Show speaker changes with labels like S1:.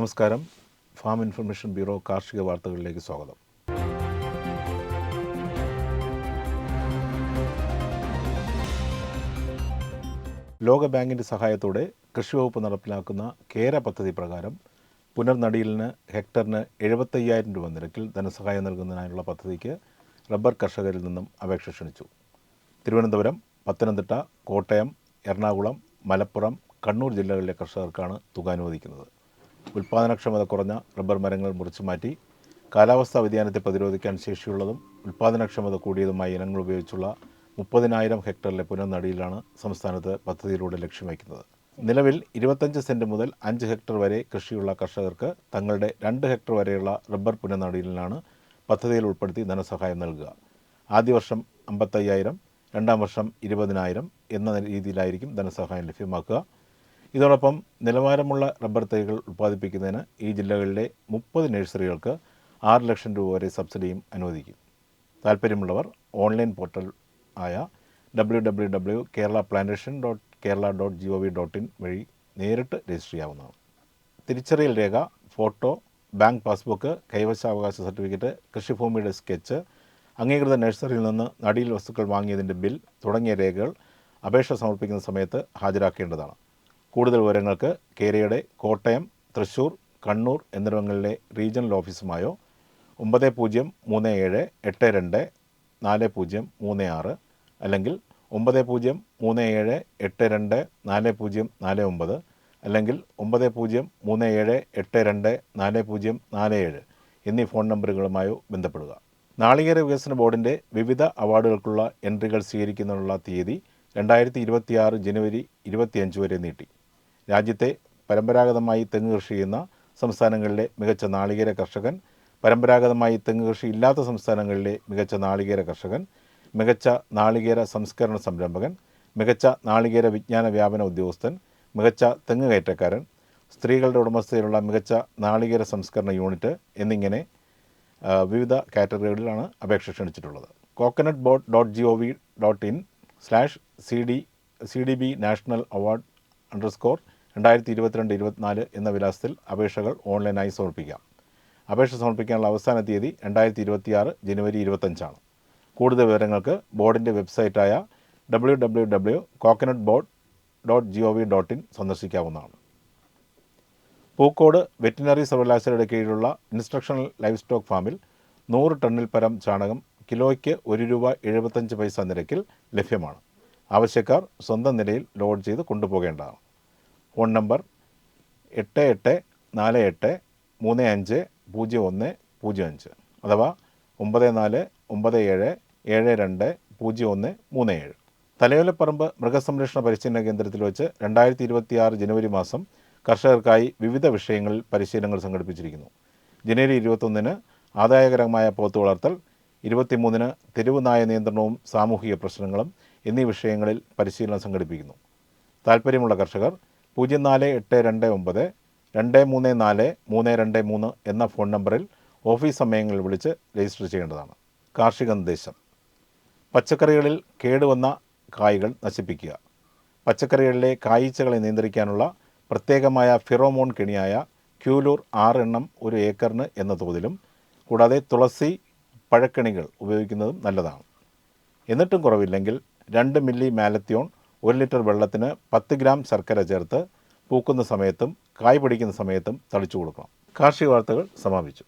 S1: നമസ്കാരം. Farm information bureau കാർഷിക വാർത്തകളിലേക്ക് സ്വാഗതം. ലോകബാങ്കിന്റെ സഹായത്തോടെ കൃഷി വകുപ്പ് നടപ്പിലാക്കുന്ന കേര പദ്ധതി പ്രകാരം പുനർനടീലിന് ഹെക്ടറിന് എഴുപത്തയ്യായിരം രൂപ നിരക്കിൽ ധനസഹായം നൽകുന്നതിനായുള്ള പദ്ധതിക്ക് റബ്ബർ കർഷകരിൽ നിന്നും അപേക്ഷ ക്ഷണിച്ചു. തിരുവനന്തപുരം പത്തനംതിട്ട കോട്ടയം എറണാകുളം മലപ്പുറം കണ്ണൂർ ജില്ലകളിലെ കർഷകർക്കാണ് തുക അനുവദിക്കുന്നത്. ഉൽപ്പാദനക്ഷമത കുറഞ്ഞ റബ്ബർ മരങ്ങൾ മുറിച്ചു മാറ്റി കാലാവസ്ഥാ വ്യതിയാനത്തെ പ്രതിരോധിക്കാൻ ശേഷിയുള്ളതും ഉൽപ്പാദനക്ഷമത കൂടിയതുമായ ഇനങ്ങൾ ഉപയോഗിച്ചുള്ള മുപ്പതിനായിരം ഹെക്ടറിലെ പുനർനടിയിലാണ് സംസ്ഥാനത്ത് പദ്ധതിയിലൂടെ ലക്ഷ്യം വയ്ക്കുന്നത്. നിലവിൽ ഇരുപത്തഞ്ച് സെന്റ് മുതൽ അഞ്ച് ഹെക്ടർ വരെ കൃഷിയുള്ള കർഷകർക്ക് തങ്ങളുടെ രണ്ട് ഹെക്ടർ വരെയുള്ള റബ്ബർ പുനർനടിയിലാണ് പദ്ധതിയിൽ ഉൾപ്പെടുത്തി ധനസഹായം നൽകുക. ആദ്യ വർഷം അമ്പത്തയ്യായിരം രണ്ടാം വർഷം ഇരുപതിനായിരം എന്ന രീതിയിലായിരിക്കും ധനസഹായം ലഭ്യമാക്കുക. ഇതോടൊപ്പം നിലവാരമുള്ള റബ്ബർ തൈകൾ ഉൽപ്പാദിപ്പിക്കുന്നതിന് ഈ ജില്ലകളിലെ മുപ്പത് നഴ്സറികൾക്ക് ആറ് ലക്ഷം രൂപ വരെ സബ്സിഡിയും അനുവദിക്കും. താല്പര്യമുള്ളവർ ഓൺലൈൻ പോർട്ടൽ ആയ W W W Kerala plantation dot Kerala dot G O V dot in വഴി നേരിട്ട് രജിസ്റ്റർ ചെയ്യാവുന്നതാണ്. തിരിച്ചറിയൽ രേഖ ഫോട്ടോ ബാങ്ക് പാസ്ബുക്ക് കൈവശാവകാശ സർട്ടിഫിക്കറ്റ് കൃഷിഭൂമിയുടെ സ്കെച്ച് അംഗീകൃത നഴ്സറിയിൽ നിന്ന് നടീൽ വസ്തുക്കൾ വാങ്ങിയതിന്റെ ബിൽ തുടങ്ങിയ രേഖകൾ അപേക്ഷ സമർപ്പിക്കുന്ന സമയത്ത് ഹാജരാക്കേണ്ടതാണ്. കൂടുതൽ വിവരങ്ങൾക്ക് കേരയുടെ കോട്ടയം തൃശൂർ കണ്ണൂർ എന്നിവിടങ്ങളിലെ റീജിയണൽ ഓഫീസുമായോ ഒമ്പത് പൂജ്യം മൂന്ന് ഏഴ് എട്ട് രണ്ട് നാല് പൂജ്യം മൂന്ന് ആറ് അല്ലെങ്കിൽ ഒമ്പത് പൂജ്യം മൂന്ന് ഏഴ് എട്ട് രണ്ട് നാല് പൂജ്യം നാല് ഒമ്പത് അല്ലെങ്കിൽ ഒമ്പത് പൂജ്യം മൂന്ന് ഏഴ് എട്ട് രണ്ട് നാല് പൂജ്യം നാല് ഏഴ് എന്നീ ഫോൺ നമ്പറുകളുമായോ ബന്ധപ്പെടുക. നാളികേര വികസന ബോർഡിന്റെ വിവിധ അവാർഡുകൾക്കുള്ള എൻട്രികൾ സ്വീകരിക്കുന്നതിനുള്ള തീയതി രണ്ടായിരത്തി ഇരുപത്തിയാറ് ജനുവരി ഇരുപത്തിയഞ്ച് വരെ നീട്ടി. രാജ്യത്തെ പരമ്പരാഗതമായി തെങ്ങ് കൃഷി ചെയ്യുന്ന സംസ്ഥാനങ്ങളിലെ മികച്ച നാളികേര കർഷകൻ പരമ്പരാഗതമായി തെങ്ങ് കൃഷി ഇല്ലാത്ത സംസ്ഥാനങ്ങളിലെ മികച്ച നാളികേര കർഷകൻ മികച്ച നാളികേര സംസ്കരണ സംരംഭകൻ മികച്ച നാളികേര വിജ്ഞാന വ്യാപന ഉദ്യോഗസ്ഥൻ മികച്ച തെങ്ങ് കയറ്റക്കാരൻ സ്ത്രീകളുടെ ഉടമസ്ഥതയിലുള്ള മികച്ച നാളികേര സംസ്കരണ യൂണിറ്റ് എന്നിങ്ങനെ വിവിധ കാറ്റഗറികളിലാണ് അപേക്ഷ ക്ഷണിച്ചിട്ടുള്ളത്. Coconut board dot G O V dot in slash C D C D B national award underscore രണ്ടായിരത്തി ഇരുപത്തിരണ്ട് ഇരുപത്തിനാല് എന്ന വിലാസത്തിൽ അപേക്ഷകൾ ഓൺലൈനായി സമർപ്പിക്കാം. അപേക്ഷ സമർപ്പിക്കാനുള്ള അവസാന തീയതി രണ്ടായിരത്തി ഇരുപത്തിയാറ് ജനുവരി ഇരുപത്തഞ്ചാണ് കൂടുതൽ വിവരങ്ങൾക്ക് ബോർഡിന്റെ വെബ്സൈറ്റായ W W W coconut board dot G O V dot in സന്ദർശിക്കാവുന്നതാണ്. Pookode veterinary സർവകലാശാലയുടെ കീഴിലുള്ള ഇൻസ്ട്രക്ഷണൽ ലൈഫ് സ്റ്റോക്ക് ഫാമിൽ നൂറ് ടണ്ണിൽ പരം ചാണകം കിലോയ്ക്ക് ഒരു രൂപ എഴുപത്തഞ്ച് പൈസ നിരക്കിൽ ലഭ്യമാണ്. ആവശ്യക്കാർ സ്വന്തം നിലയിൽ ലോഡ് ചെയ്ത് കൊണ്ടുപോകേണ്ടതാണ്. ഫോൺ നമ്പർ എട്ട് എട്ട് നാല് എട്ട് മൂന്ന് അഞ്ച് പൂജ്യം ഒന്ന് പൂജ്യം അഞ്ച് അഥവാ ഒമ്പത് നാല് ഒമ്പത് ഏഴ് ഏഴ് രണ്ട് പൂജ്യം ഒന്ന് മൂന്ന് ഏഴ്. തലയോലപ്പറമ്പ് മൃഗസംരക്ഷണ പരിശീലന കേന്ദ്രത്തിൽ വെച്ച് രണ്ടായിരത്തി ഇരുപത്തിയാറ് ജനുവരി മാസം കർഷകർക്കായി വിവിധ വിഷയങ്ങളിൽ പരിശീലനങ്ങൾ സംഘടിപ്പിച്ചിരിക്കുന്നു. ജനുവരി ഇരുപത്തൊന്നിന് ആദായകരമായ പോത്ത് വളർത്തൽ ഇരുപത്തിമൂന്നിന് തെരുവ് നായ നിയന്ത്രണവും സാമൂഹിക പ്രശ്നങ്ങളും എന്നീ വിഷയങ്ങളിൽ പരിശീലനം സംഘടിപ്പിക്കുന്നു. താൽപ്പര്യമുള്ള കർഷകർ പൂജ്യം നാല് എട്ട് രണ്ട് ഒമ്പത് രണ്ട് മൂന്ന് നാല് മൂന്ന് രണ്ട് മൂന്ന് എന്ന ഫോൺ നമ്പറിൽ ഓഫീസ് സമയങ്ങളിൽ വിളിച്ച് രജിസ്റ്റർ ചെയ്യേണ്ടതാണ്. കാർഷിക നിർദ്ദേശം. പച്ചക്കറികളിൽ കേടുവന്ന കായ്കൾ നശിപ്പിക്കുക. പച്ചക്കറികളിലെ കായ്ച്ചകളെ നിയന്ത്രിക്കാനുള്ള പ്രത്യേകമായ ഫിറോമോൺ കെണിയായ ക്യൂലൂർ ആറെണ്ണം ഒരു ഏക്കറിന് എന്ന തോതിലും കൂടാതെ തുളസി പഴക്കണികൾ ഉപയോഗിക്കുന്നതും നല്ലതാണ്. എന്നിട്ടും കുറവില്ലെങ്കിൽ രണ്ട് മില്ലി മാലത്യോൺ ഒരു ലിറ്റർ വെള്ളത്തിന് പത്ത് ഗ്രാം ശർക്കര ചേർത്ത് പൂക്കുന്ന സമയത്തും കായ് പിടിക്കുന്ന സമയത്തും തളിച്ചു കൊടുക്കണം. കാർഷിക വാർത്തകൾ സമാപിച്ചു.